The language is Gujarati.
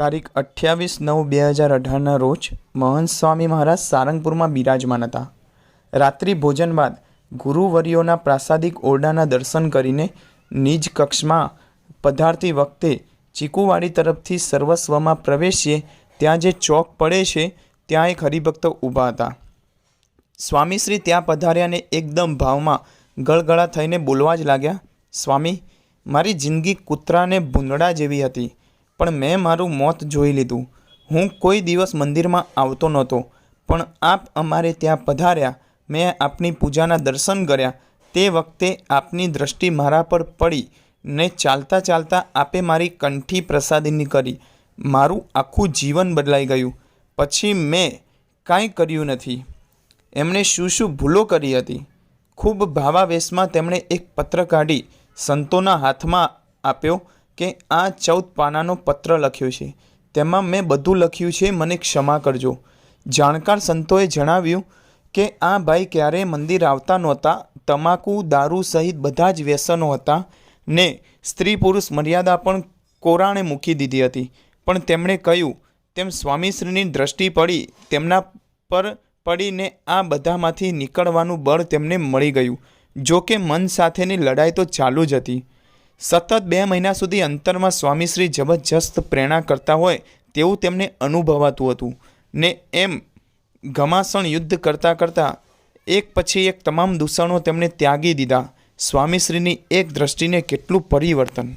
તારીખ અઠ્યાવીસ નવ બે હજાર અઢારના રોજ મહંત સ્વામી મહારાજ સારંગપુરમાં બિરાજમાન હતા. રાત્રિ ભોજન બાદ ગુરુવર્યોના પ્રાસાદિક ઓરડાના દર્શન કરીને નિજ કક્ષમાં પધારતી વખતે ચીકુવાડી તરફથી સર્વસ્વમાં પ્રવેશીએ, ત્યાં જે ચોક પડે છે, ત્યાં એક હરિભક્તો ઊભા હતા. સ્વામીશ્રી ત્યાં પધાર્યાને એકદમ ભાવમાં ગળગળા થઈને બોલવા જ લાગ્યા, સ્વામી, મારી જિંદગી કૂતરાને ભૂંદડા જેવી હતી. પણ મેં મારું મોત જોઈ લીધું. હું કોઈ દિવસ મંદિરમાં આવતો નહોતો, પણ આપ અમારે ત્યાં પધાર્યા, મેં આપની પૂજાના દર્શન કર્યા, તે વખતે આપની દૃષ્ટિ મારા પર પડી ને ચાલતા ચાલતા આપે મારી કંઠી પ્રસાદીની કરી મારું આખું જીવન બદલાઈ ગયું. પછી મેં કાંઈ કર્યું નથી. એમણે શું શું ભૂલો કરી હતી? ખૂબ ભાવાવેશમાં તેમણે એક પત્ર કાઢી સંતોના હાથમાં આપ્યો કે આ ચૌદ પાનાનો પત્ર લખ્યો છે. તેમાં મેં બધું લખ્યું છે, મને ક્ષમા કરજો. જાણકાર સંતોએ જણાવ્યું કે આ ભાઈ ક્યારેય મંદિર આવતા નહોતા, તમાકુ, દારૂ સહિત બધા જ વ્યસનો હતા ને સ્ત્રી પુરુષ મર્યાદા પણ કોરાણે મૂકી દીધી હતી. પણ તેમણે કહ્યું, તેમ સ્વામીશ્રીની દ્રષ્ટિ પડી, તેમના પર પડીને આ બધામાંથી નીકળવાનું બળ તેમને મળી ગયું. જો કે મન સાથેની લડાઈ તો ચાલુ જ હતી. સતત બે મહિના સુધી અંતરમાં સ્વામીશ્રી જબરજસ્ત પ્રેરણા કરતા હોય તેવું તેમને અનુભવાતું હતું. ને એમ ઘમાસણ યુદ્ધ કરતાં કરતાં એક પછી એક તમામ દૂષણો તેમણે ત્યાગી દીધા. સ્વામીશ્રીની એક દ્રષ્ટિને કેટલું પરિવર્તન.